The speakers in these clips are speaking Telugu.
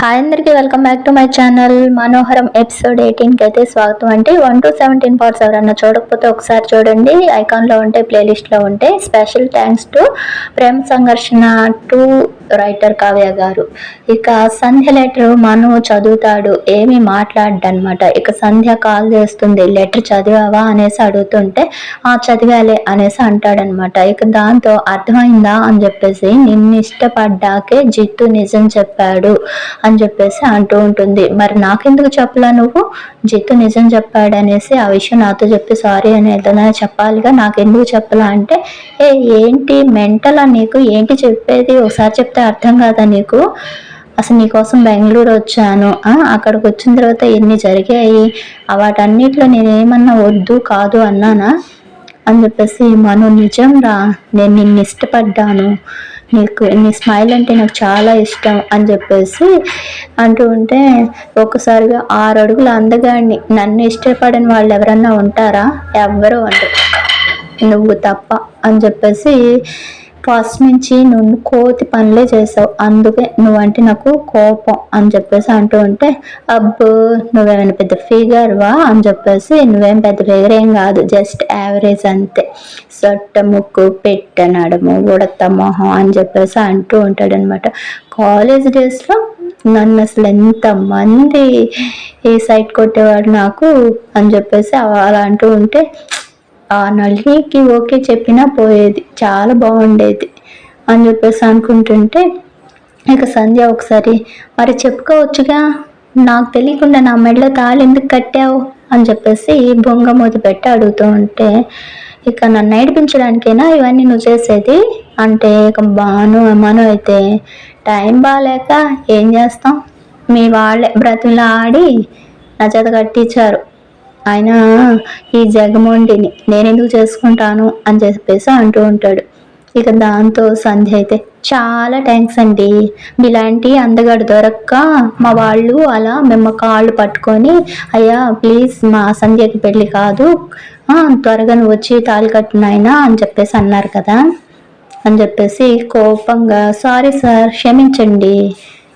హాయ్ అందరికీ welcome back to my channel Manoharam episode ఎయిటీన్కి అయితే స్వాగతం అంటే వన్ టు సెవెంటీన్ పార్ట్స్ ఎవరన్నా చూడకపోతే ఒకసారి చూడండి. ఐకాన్లో ఉంటే ప్లేలిస్ట్లో ఉంటే. స్పెషల్ థ్యాంక్స్ టు ప్రేమ సంఘర్షణ టు రైటర్ కావ్య గారు. ఇక సంధ్య లెటర్ మను చదువుతాడు. ఏమి మాట్లాడనమాట ఇక సంధ్య కాల్ చేస్తుంది లెటర్ చదివావా? అనేసి అడుగుతుంటే ఆ చదివాలే అనేసి అంటాడనమాట. ఇక దాంతో అర్థమైందా? అని చెప్పేసి నిన్ను ఇష్టపడ్డాకే జిత్తు నిజం చెప్పాడు అని చెప్పేసి అంటూ ఉంటుంది. మరి నాకెందుకు చెప్పలా నువ్వు? జిత్తు నిజం చెప్పాడు అనేసి ఆ విషయం నాతో చెప్పి సారీ అని ఏదైనా చెప్పాలిగా? నాకెందుకు చెప్పలా అంటే ఏ ఏంటి? మెంటలా నీకు? ఏంటి చెప్పేది? ఒకసారి చెప్తే అర్థం కాదా నీకు? అసలు నీకోసం బెంగళూరు వచ్చాను. అక్కడికి వచ్చిన తర్వాత ఎన్ని జరిగాయి? వాటన్నిటిలో నేనేమన్నా వద్దు కాదు అన్నానా? అని చెప్పేసి మను నిజం రా నేను నిన్ను ఇష్టపడ్డాను. నీకు నీ స్మైల్ అంటే నాకు చాలా ఇష్టం అని చెప్పేసి అంటూ ఉంటే ఒక్కసారిగా ఆరు అడుగుల అందగాడిని నన్ను ఇష్టపడని వాళ్ళు ఎవరన్నా ఉంటారా? ఎవ్వరూ అంటారు నువ్వు తప్ప అని చెప్పేసి ఫస్ట్ నుంచి నువ్వు కోతి పనులే చేసావు. అందుకే నువ్వంటే నాకు కోపం అని చెప్పేసి అంటూ ఉంటే అబ్బో నువ్వేమైనా పెద్ద ఫిగర్వా అని చెప్పేసి నువ్వేం పెద్ద ఫిగర్ ఏం కాదు జస్ట్ యావరేజ్ అంతే. సొట్ట ముక్కు పెట్టనడము ఉడత మొహం అని చెప్పేసి అంటూ ఉంటాడు అనమాట కాలేజ్ డేస్లో నన్ను అసలు ఎంతమంది ఈ సైట్ కొట్టేవాడు నాకు అని చెప్పేసి అలా అంటూ ఉంటే ఆ నళినికి ఓకే చెప్పినా పోయేది చాలా బాగుండేది అని చెప్పేసి అనుకుంటుంటే ఇక సంధ్య ఒకసారి మరి చెప్పుకోవచ్చుగా నాకు తెలియకుండా నా మెడలో తాళి ఎందుకు కట్టావు? అని చెప్పేసి బొంగ మూత పెట్టి అడుగుతూ ఉంటే ఇక నన్ను నడిపించడానికైనా ఇవన్నీ నువ్వు చేసేది అంటే ఇక బాను అమ్మాను అయితే టైం బాగాలేక ఏం చేస్తాం? మీ వాళ్ళే బ్రతులా ఆడి నా చేత కట్టించారు. ఆయన ఈ జగమోండిని నేనెందుకు చేసుకుంటాను అని చెప్పేసి అంటూ ఉంటాడు. ఇక దాంతో సంధ్య అయితే చాలా థ్యాంక్స్ అండి. మీలాంటి అందగాడు దొరక్క మా వాళ్ళు అలా మేము కాళ్ళు పట్టుకొని అయ్యా ప్లీజ్ మా సంధ్యకి పెళ్ళి కాదు. త్వరగా నువ్వు వచ్చి తాళి కట్టినాయినా అని చెప్పేసి అన్నారు కదా. అని చెప్పేసి కోపంగా సారీ సార్ క్షమించండి.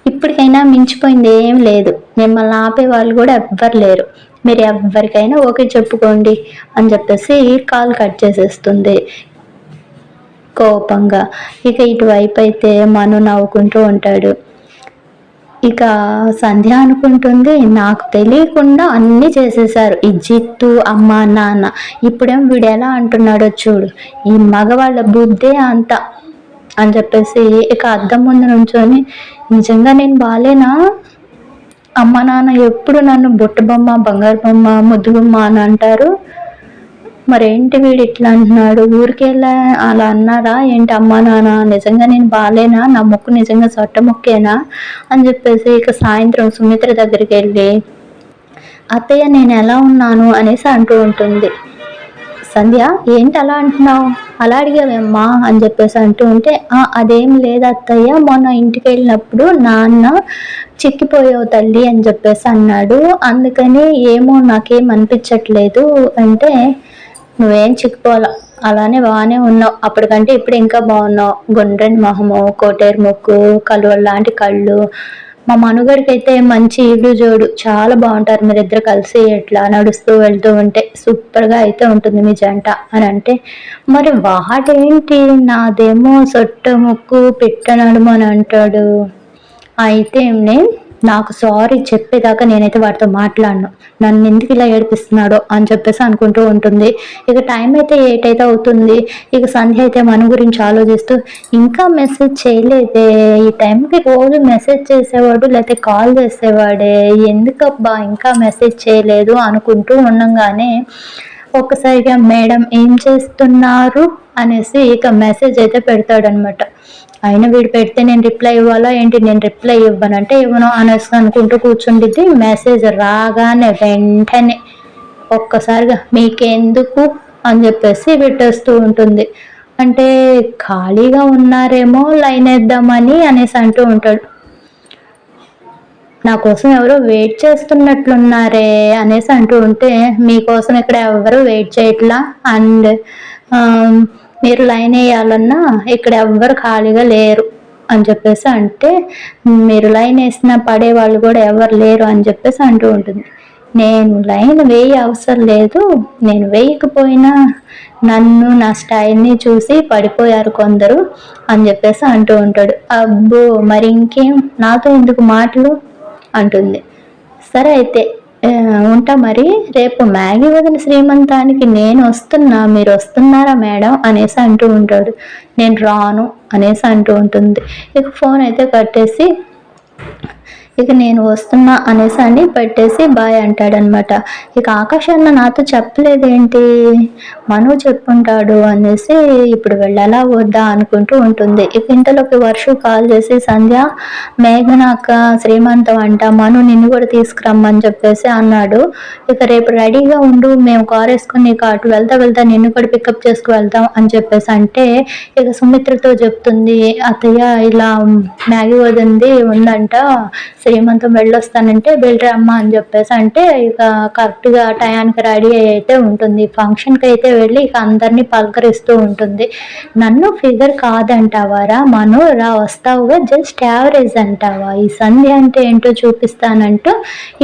ఇప్పటికైనా మించిపోయింది ఏం లేదు. మిమ్మల్ని ఆపే వాళ్ళు కూడా ఎవ్వరు లేరు. మీరు ఎవరికైనా ఓకే చెప్పుకోండి అని చెప్పేసి కాల్ కట్ చేసేస్తుంది. కోపంగా. ఇక ఇటువైపు అయితే మను నవ్వుకుంటూ ఉంటాడు. ఇక సంధ్య అనుకుంటుంది నాకు తెలియకుండా అన్నీ చేసేసారు ఈ జిత్తు అమ్మ నాన్న. ఇప్పుడేం వీడు ఎలా అంటున్నాడో చూడు. ఈ మగవాళ్ళ బుద్ధే అంత. అని చెప్పేసి ఇక అద్దం ముందు నుంచొని నిజంగా నేను బాలేనా? అమ్మ నాన్న ఎప్పుడు నన్ను బుట్ట బొమ్మ బంగారు బొమ్మ ముద్దు బొమ్మ అని అంటారు? మరేంటి వీడు ఇట్లా అంటున్నాడు? ఊరికి అలా అన్నారా ఏంటి అమ్మా నాన్న నిజంగా నేను బాలేనా? నా ముక్కు నిజంగా సొట్ట ముక్కేనా? అని చెప్పేసి ఇక సాయంత్రం సుమిత్ర దగ్గరికి వెళ్ళి అత్తయ్య నేను ఎలా ఉన్నాను? అనేసి అంటూ ఉంటుంది. సంధ్య ఏంటి అలా అంటున్నావు? అలా అడిగావేమ్మా? అని చెప్పేసి అంటూ ఉంటే అదేం లేదు అత్తయ్య మొన్న ఇంటికి వెళ్ళినప్పుడు నాన్న చిక్కిపోయావు తల్లి అని చెప్పేసి అన్నాడు. అందుకని ఏమో నాకేం అనిపించట్లేదు అంటే నువ్వేం చిక్కిపోవాల అలానే బాగానే ఉన్నావు. అప్పటికంటే ఇప్పుడు ఇంకా బాగున్నావు. గుండ్రని మొహము కోటేరు ముక్కు కలువ లాంటి కళ్ళు. మా మనుగడికి అయితే మంచి ఇల్లు జోడు. చాలా బాగుంటారు మీరిద్దరు కలిసి ఎట్లా నడుస్తూ వెళ్తూ ఉంటే. సూపర్గా అయితే ఉంటుంది మీ జంట. అని అంటే మరి వాడేంటి? నాదేమో సొట్ట ముక్కు పెట్టనడుము అని అంటాడు. అయితే నేను నాకు సారీ చెప్పేదాకా నేనైతే వాడితో మాట్లాడను. నన్ను ఎందుకు ఇలా ఏడిపిస్తున్నాడో అని చెప్పేసి అనుకుంటూ ఉంటుంది. ఇక టైం అయితే ఎయిట్ అయితే అవుతుంది? ఇక సంధ్య అయితే మన గురించి ఆలోచిస్తూ ఇంకా మెసేజ్ చేయలేదే. ఈ టైంకి రోజు మెసేజ్ చేసేవాడు లేకపోతే కాల్ చేసేవాడే. ఎందుకబ్బా ఇంకా మెసేజ్ చేయలేదు? అనుకుంటూ ఉండగానే ఒక్కసారిగా మేడం ఏం చేస్తున్నారు అనేసి ఇక మెసేజ్ అయితే పెడతాడనమాట అయినా వీడు పెడితే నేను రిప్లై ఇవ్వాలా? ఏంటి నేను రిప్లై ఇవ్వనంటే ఇవ్వను అనేసి అనుకుంటూ కూర్చుండిద్ది. మెసేజ్ రాగానే వెంటనే ఒక్కసారిగా మీకెందుకు? అని చెప్పేసి పెట్టేస్తూ ఉంటుంది. అంటే ఖాళీగా ఉన్నారేమో లైన్ వేద్దామని అనేసి అంటూ ఉంటాడు. నా కోసం ఎవరో వెయిట్ చేస్తున్నట్లున్నారే అనేసి అంటూ ఉంటే మీకోసం ఇక్కడ ఎవరు వెయిట్ చేయట్లా? అండ్ మీరు లైన్ వేయాలన్నా ఇక్కడ ఎవ్వరు ఖాళీగా లేరు. అని చెప్పేసి అంటే మీరు లైన్ వేసినా పడే వాళ్ళు కూడా ఎవరు లేరు అని చెప్పేసి అంటూ ఉంటుంది. నేను లైన్ వేయ అవసరం లేదు. నేను వేయకపోయినా నన్ను నా స్టైల్ని చూసి పడిపోయారు కొందరు అని చెప్పేసి అంటూ ఉంటాడు. అబ్బో! మరి ఇంకేం? నాతో ఎందుకు మాటలు? అంటుంది. సరే అయితే ఉంటా మరి రేపు మ్యాగీ వదిన శ్రీమంతానికి నేను వస్తున్నా మీరు వస్తున్నారా మేడం? అనేసి అంటూ ఉంటాడు. నేను రాను అనేసి అంటూ ఉంటుంది. ఇక ఫోన్ అయితే కట్టేసి ఇక నేను వస్తున్నా అనేసి అని పెట్టేసి బాయ్ అంటాడనమాట. ఇక ఆకాష్ అన్న నాతో చెప్పలేదేంటి? మను చెప్పుంటాడు అనేసి ఇప్పుడు వెళ్ళాలా వద్దా అనుకుంటూ ఉంటుంది. ఇక ఇంతలోకి వర్షు కాల్ చేసి సంధ్య మేఘన అక్క శ్రీమంతం అంట మను నిన్ను కూడా తీసుకురమ్మని చెప్పేసి అన్నాడు. ఇక రేపు రెడీగా ఉండు మేము కార్ వేసుకుని ఇక అటు వెళ్తా వెళ్తా నిన్ను కూడా పికప్ చేసుకు వెళ్తాం అని చెప్పేసి అంటే ఇక సుమిత్రతో చెప్తుంది అత్తయ్య ఇలా మ్యాగీ వదింది ఉందంట శ్రీమంతం వెళ్ళొస్తానంటే వెళ్ళరా అమ్మ అని చెప్పేసి అంటే ఇక కరెక్ట్గా టయానికి రెడీ అయ్యి అయితే ఉంటుంది. ఫంక్షన్కి అయితే వెళ్ళి ఇక అందరినీ పలకరిస్తూ ఉంటుంది. నన్ను ఫిగర్ కాదంటావారా? మను రా వస్తావుగా? జస్ట్ యావరేజ్ అంటావా? ఈ సంధ్య అంటే ఏంటో చూపిస్తానంటూ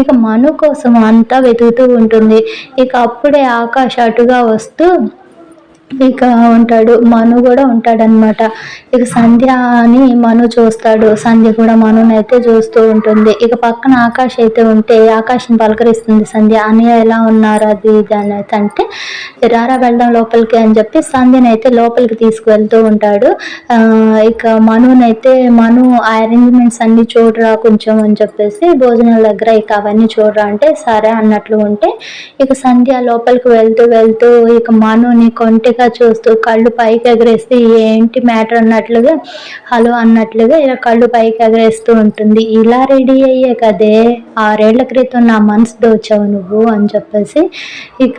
ఇక మను కోసం అంతా వెతుకుతూ ఉంటుంది. ఇక అప్పుడే ఆకాశ అటుగా వస్తూ ఇక ఉంటాడు మను కూడా ఉంటాడనమాట ఇక సంధ్య అని మను చూస్తాడు. సంధ్య కూడా మనుని అయితే చూస్తూ ఉంటుంది. ఇక పక్కన ఆకాష్ అయితే ఉంటే ఆకాశం పలకరిస్తుంది సంధ్య. అన్నయ్య ఎలా ఉన్నారు? అది ఇది అనేది అంటే రారా వెళ్దాం లోపలికి అని చెప్పి సంధ్యని అయితే లోపలికి తీసుకువెళ్తూ ఉంటాడు. ఇక మనునైతే మను ఆ అరేంజ్మెంట్స్ అన్ని చూడరా కొంచెం అని చెప్పేసి భోజనాల దగ్గర ఇక అవన్నీ చూడరా అంటే సరే అన్నట్లు ఉంటే ఇక సంధ్య లోపలికి వెళ్తూ వెళ్తూ ఇక మనుని కొంటిగా చూస్తూ కళ్ళు పైకి ఎగరేస్తే ఏంటి మ్యాటర్ అన్నట్లుగా హలో అన్నట్లుగా ఇలా కళ్ళు పైకి ఎగరేస్తూ ఉంటుంది. ఇలా రెడీ అయ్యే కదే ఆరేళ్ళ క్రితం నా మనసు దోచావు నువ్వు అని చెప్పేసి ఇక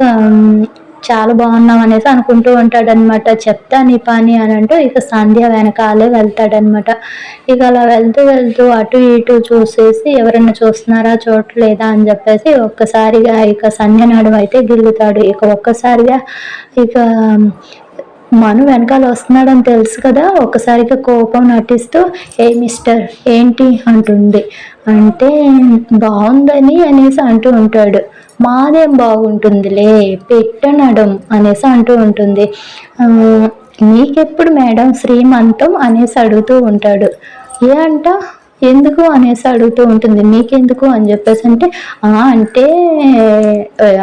చాలా బాగున్నాం అనేసి అనుకుంటూ ఉంటాడనమాట చెప్తా నీ పని అని అంటూ ఇక సంధ్య వెనకాలే వెళ్తాడనమాట ఇక అలా వెళ్తూ వెళ్తూ అటు ఇటు చూసేసి ఎవరైనా చూస్తున్నారా చూడలేదా అని చెప్పేసి ఒక్కసారిగా ఇక సంధ్య నడుము అయితే గిల్లుతాడు. ఇక ఒక్కసారిగా ఇక మను వెనకాల వస్తున్నాడని తెలుసు కదా ఒక్కసారిగా కోపం నటిస్తూ ఏ మిస్టర్ ఏంటి? అంటుంది. అంటే బాగుందని అనేసి అంటూ ఉంటాడు. మాదేం బాగుంటుందిలే పెట్టనడం అనేసి అంటూ ఉంటుంది. నీకెప్పుడు మేడం శ్రీమంతం? అనేసి అడుగుతూ ఉంటాడు. ఏ అంట? ఎందుకు? అనేసి అడుగుతూ ఉంటుంది. మీకెందుకు అని చెప్పేసి అంటే అంటే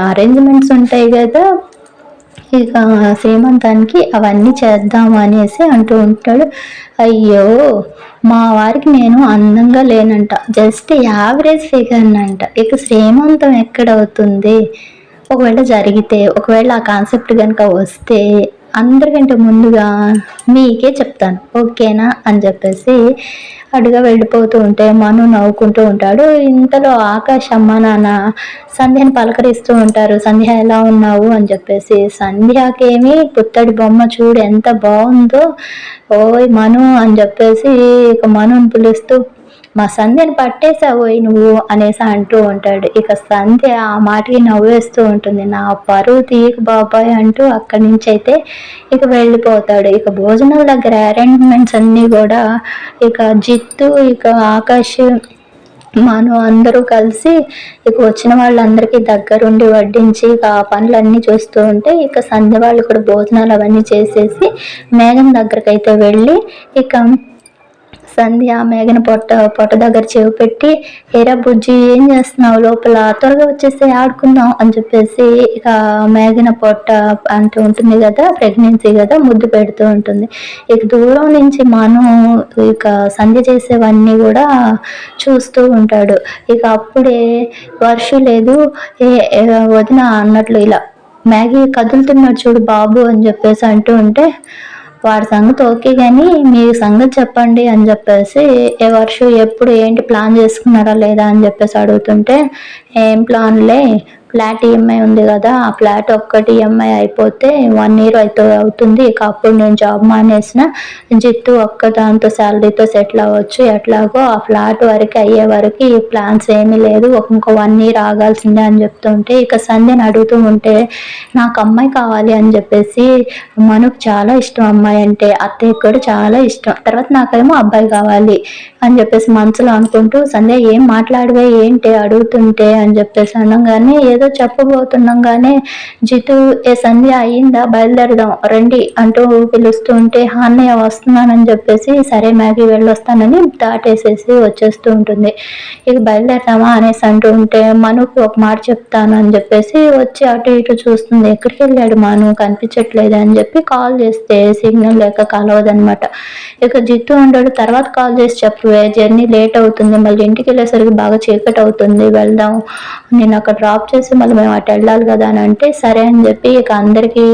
అరేంజ్మెంట్స్ ఉంటాయి కదా ఇక శ్రీమంతానికి అవన్నీ చేద్దాం అనేసి అంటూ ఉంటాడు. అయ్యో మా వారికి నేను అందంగా లేనంట. జస్ట్ యావరేజ్ ఫిగర్ అంట ఇక శ్రీమంతం ఎక్కడవుతుంది ఒకవేళ జరిగితే ఒకవేళ ఆ కాన్సెప్ట్ కనుక వస్తే అందరికంటే ముందుగా మీకే చెప్తాను. ఓకేనా? అని చెప్పేసి అడుగా వెళ్ళిపోతూ ఉంటే మను నవ్వుకుంటూ ఉంటాడు. ఇంతలో ఆకాశ్ అమ్మ నాన్న సంధ్యని పలకరిస్తూ ఉంటారు. సంధ్య ఎలా ఉన్నావు? అని చెప్పేసి. సంధ్యకేమి పుత్తడి బొమ్మ చూడు ఎంత బాగుందో. ఓయ్ మను అని చెప్పేసి ఇక మనుని పిలుస్తూ మా సంధ్యని పట్టేశావు నువ్వు అనేసి అంటూ ఉంటాడు. ఇక సంధ్య ఆ మాటకి నవ్వేస్తూ ఉంటుంది. నా పరువు తీయకు బాబాయ్ అంటూ అక్కడి నుంచి అయితే ఇక వెళ్ళిపోతాడు. ఇక భోజనం దగ్గర అరేంజ్మెంట్స్ అన్నీ కూడా ఇక జిత్తు ఇక ఆకాష్ మనం అందరూ కలిసి ఇక వచ్చిన వాళ్ళందరికీ దగ్గరుండి వడ్డించి ఇక ఆ పనులన్నీ చూస్తూ ఉంటే ఇక సంధ్య వాళ్ళు కూడా భోజనాలు అవన్నీ చేసేసి మేఘం దగ్గరకైతే వెళ్ళి ఇక సంధ్య మేఘన పొట్ట పొట్ట దగ్గర చెవి పెట్టి ఏరా బుజ్జి ఏం చేస్తున్నావు? లోపల త్వరగా వచ్చేసి ఆడుకుందాం అని చెప్పేసి ఇక మేఘన పొట్ట అంటూ ఉంటుంది కదా ప్రెగ్నెన్సీ కదా ముద్దు పెడుతూ ఉంటుంది. ఇక దూరం నుంచి మనం ఇక సంధ్య చేసేవన్నీ కూడా చూస్తూ ఉంటాడు. ఇక అప్పుడే వర్షం లేదు. ఏ ఏ వదిన అన్నట్లు ఇలా మ్యాగీ కదులుతున్నాడు చూడు బాబు అని చెప్పేసి అంటూ ఉంటే వాడి సంగతి ఓకే కానీ మీ సంగతి చెప్పండి అని చెప్పేసి ఏ వర్షం ఎప్పుడు ఏంటి ప్లాన్ చేసుకున్నారా లేదా అని చెప్పేసి అడుగుతుంటే ఏం ప్లాన్లే ఫ్లాట్ ఈఎంఐ ఉంది కదా ఆ ఫ్లాట్ ఒక్కటి ఈఎంఐ అయిపోతే వన్ ఇయర్ అయితే అవుతుంది. ఇక అప్పుడు నేను జాబ్ మానేసిన. జిత్తు ఒక్క దాంతో శాలరీతో సెటిల్ అవ్వచ్చు. ఎట్లాగో ఆ ఫ్లాట్ వరకు అయ్యే వరకు ఈ ప్లాన్స్ ఏమీ లేదు. ఇంకో వన్ ఇయర్ ఆగాల్సిందే అని చెప్తుంటే ఇక సంధ్యని అడుగుతూ ఉంటే నాకు అమ్మాయి కావాలి అని చెప్పేసి మనకు చాలా ఇష్టం అమ్మాయి అంటే అత్తయ్య కూడా చాలా ఇష్టం. తర్వాత నాకేమో అబ్బాయి కావాలి అని చెప్పేసి మనసులో అనుకుంటూ సంధ్య ఏం మాట్లాడవే ఏంటి అడుగుతుంటే అని చెప్పేసి అనగానే ఏదో చెప్పబోతుండగానే జితు ఏ సంధ్య అయ్యిందా? బయలుదేరదాం రండి అంటూ పిలుస్తూ ఉంటే అన్నయ్య వస్తున్నానని చెప్పేసి సరే మ్యాగీ వెళ్ళొస్తానని దాటేసేసి వచ్చేస్తూ ఉంటుంది. ఇక బయలుదేరదామా? అనేసి అంటూ ఉంటే మనుకు ఒక మాట చెప్తాను అని చెప్పేసి వచ్చి అటు ఇటు చూస్తుంది. ఎక్కడికి వెళ్ళాడు మను? కనిపించట్లేదు అని చెప్పి కాల్ చేస్తే సిగ్నల్ లేక కలవదనమాట. ఇక జిత్తు ఉండడు తర్వాత కాల్ చేసి చెప్పే జర్నీ లేట్ అవుతుంది. మళ్ళీ ఇంటికి వెళ్ళేసరికి బాగా చీకటి అవుతుంది. వెళ్దాం. నేను అక్కడ డ్రాప్ చేసి మళ్ళీ మేము అటు వెళ్ళాలి కదా అని అంటే సరే అని చెప్పి ఇక అందరికీ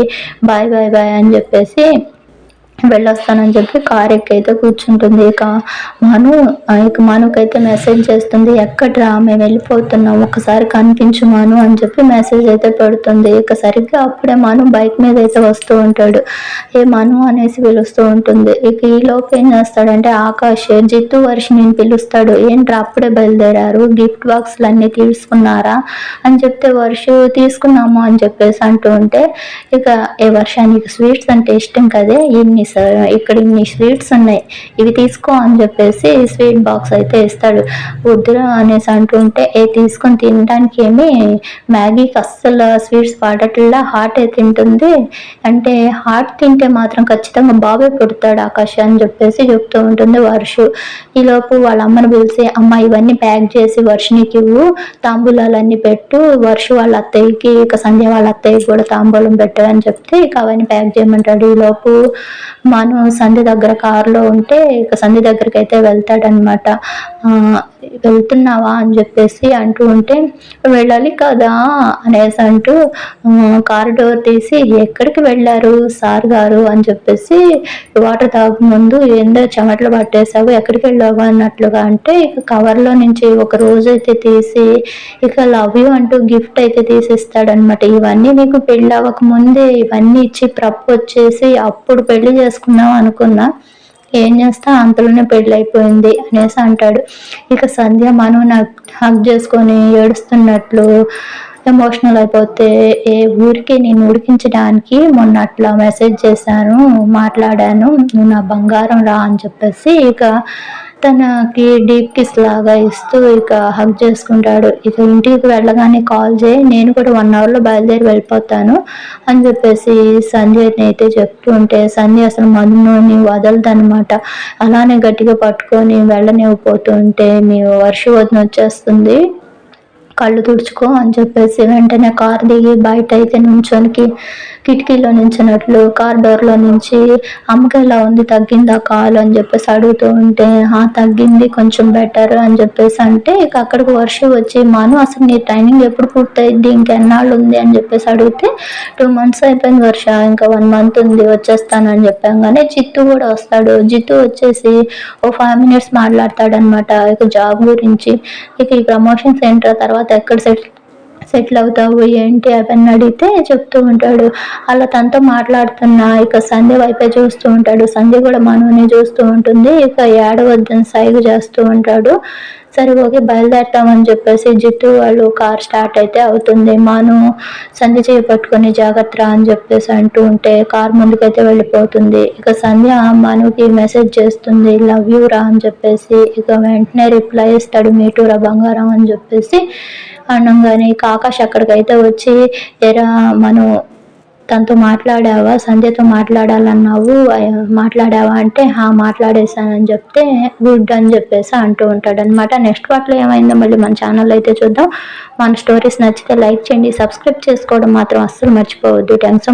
బాయ్ బాయ్ బాయ్ అని చెప్పేసి వెళ్ళొస్తానని చెప్పి కార్ ఎక్కైతే కూర్చుంటుంది ఇక మను ఇక మనుకైతే మెసేజ్ చేస్తుంది ఎక్కడ్రా? మేము వెళ్ళిపోతున్నాం ఒకసారి కనిపించు మను అని చెప్పి మెసేజ్ అయితే పెడుతుంది. ఇక సరిగ్గా అప్పుడే మను బైక్ మీద అయితే వస్తూ ఉంటాడు. ఏ మను అనేసి పిలుస్తూ ఉంటుంది. ఇక ఈ లోపు ఏం చేస్తాడంటే ఆకాష్ జిత్తు వర్షి నేను పిలుస్తాడు. ఏంట్రా అప్పుడే బయలుదేరారు? గిఫ్ట్ బాక్స్లు అన్నీ తీసుకున్నారా? అని చెప్తే వర్ష తీసుకున్నాము అని చెప్పేసి అంటూ ఉంటే ఇక ఏ వర్షానికి స్వీట్స్ అంటే ఇష్టం కదే? ఇన్ని సార్ ఇక్కడ ఇన్ని స్వీట్స్ ఉన్నాయి ఇవి తీసుకో అని చెప్పేసి స్వీట్ బాక్స్ అయితే ఇస్తాడు. వద్దురా అనేసి అంటుంటే ఏ తీసుకొని తినడానికి ఏమి? మ్యాగీకి అస్సలు స్వీట్స్ పాడట్లా హాట్ తింటుంది. అంటే హాట్ తింటే మాత్రం ఖచ్చితంగా బాబే పుడతాడు ఆకాశ అని చెప్పేసి చెప్తూ ఉంటుంది వర్షు. ఈలోపు వాళ్ళ అమ్మని పిలిచి అమ్మ ఇవన్నీ ప్యాక్ చేసి వర్షినికి ఇవ్వు తాంబూలాలన్నీ పెట్టు వర్షు వాళ్ళ అత్తయ్యకి ఇక సంధ్య వాళ్ళ అత్తయ్యకి కూడా తాంబూలం పెట్టు అని చెప్తే ఇక అవన్నీ ప్యాక్ చేయమంటాడు. ఈలోపు మనం సంధి దగ్గర కారులో ఉంటే ఇక సంధి దగ్గరికి అయితే వెళ్తాడనమాట వెళ్తున్నావా అని చెప్పేసి అంటూ ఉంటే వెళ్ళాలి కదా అనేసి అంటూ కారు డోర్ తీసి ఎక్కడికి వెళ్ళారు సార్ గారు అని చెప్పేసి వాటర్ తాగు ముందు ఏందో చెమటలు పట్టేసావు ఎక్కడికి వెళ్ళావు? అన్నట్లుగా అంటే ఇక కవర్లో నుంచి ఒక రోజు అయితే తీసి ఇక లవ్ యూ అంటూ గిఫ్ట్ అయితే తీసిస్తాడనమాట ఇవన్నీ నీకు పెళ్ళి అవ్వక ముందే ఇవన్నీ ఇచ్చి ప్రపోజ్ చేసి అప్పుడు పెళ్ళి చేసుకున్నాం అనుకున్నా ఏం చేస్తా? అంతలోనే పెళ్ళైపోయింది అనేసి అంటాడు. ఇక సంధ్య మనం హక్ చేసుకొని ఏడుస్తున్నట్లు ఎమోషనల్ అయిపోతే ఏ ఊరికి నేను ఉడికించడానికి మొన్న అట్లా మెసేజ్ చేశాను మాట్లాడాను నువ్వు నా బంగారం రా అని చెప్పేసి ఇక తనకి డీప్ కిస్ లాగా ఇస్తూ ఇక హగ్ చేసుకుంటాడు. ఇక ఇంటికి వెళ్ళగానే కాల్ చేయి నేను కూడా వన్ అవర్లో బయలుదేరి వెళ్ళిపోతాను అని చెప్పేసి సంజయ్ని అయితే చెప్తూ ఉంటే సంజయ్ అసలు మధుని వదలదనమాట అలానే గట్టిగా పట్టుకొని వెళ్ళనివ్వపోతుంటే మీ వర్ష వచ్చేస్తుంది. కళ్ళు తుడుచుకో అని చెప్పేసి వెంటనే కార్ దిగి బయట అయితే నుంచోనికి కిటికీలో నించినట్లు కార్ డోర్లో నుంచి అమ్మకి ఎలా ఉంది తగ్గిందా కాలు అని చెప్పేసి అడుగుతూ ఉంటే ఆ తగ్గింది కొంచెం బెటర్ అని చెప్పేసి అంటే ఇక అక్కడికి వర్షం వచ్చి మాను అసలు నీ ట్రైనింగ్ ఎప్పుడు పూర్తయింది? ఇంకెన్నాళ్ళు ఉంది? అని చెప్పేసి అడిగితే టూ మంత్స్ అయిపోయింది వర్ష ఇంకా వన్ మంత్ ఉంది వచ్చేస్తాను అని చెప్పాం కానీ జిత్తు కూడా వస్తాడు. జిత్తు వచ్చేసి ఓ ఫైవ్ మినిట్స్ మాట్లాడతాడనమాట ఇక జాబ్ గురించి ఇక ఈ ప్రమోషన్ సెంటర్ తర్వాత ఎక్కడ సెటిల్ సెటిల్ అవుతావు ఏంటి అవన్నీ అడిగితే చెప్తూ ఉంటాడు. అలా తనతో మాట్లాడుతున్నా ఇక సంధ్య వైపే చూస్తూ ఉంటాడు. సంధ్య కూడా మనోనే చూస్తూ ఉంటుంది. ఇక ఏడవద్దని సైగు చేస్తూ ఉంటాడు. సరే ఓకే బయలుదేరతామని చెప్పేసి జిట్టు వాళ్ళు కార్ స్టార్ట్ అయితే అవుతుంది. మాను సంధ్య చేయి పట్టుకొని జాగ్రత్త అని చెప్పేసి అంటూ ఉంటే కార్ ముందుకైతే వెళ్ళిపోతుంది. ఇక సంధ్య మనుకి మెసేజ్ చేస్తుంది లవ్ యూ రా అని చెప్పేసి. ఇక వెంటనే రిప్లై ఇస్తాడు మీటూరా బంగారం అని చెప్పేసి. అనగానే ఆకాష్ అక్కడికైతే వచ్చి ఎరా మనం తనతో మాట్లాడావా? సంధ్యతో మాట్లాడాలన్నావు. మాట్లాడావా అంటే హా మాట్లాడేశానని చెప్తే గుడ్ అని చెప్పేసి అంటూ ఉంటాడు అనమాట నెక్స్ట్ పార్ట్లో ఏమైందో మళ్ళీ మన ఛానల్ అయితే చూద్దాం. మన స్టోరీస్ నచ్చితే లైక్ చేయండి సబ్స్క్రైబ్ చేసుకోవడం మాత్రం అస్సలు మర్చిపోవద్దు. Thanks so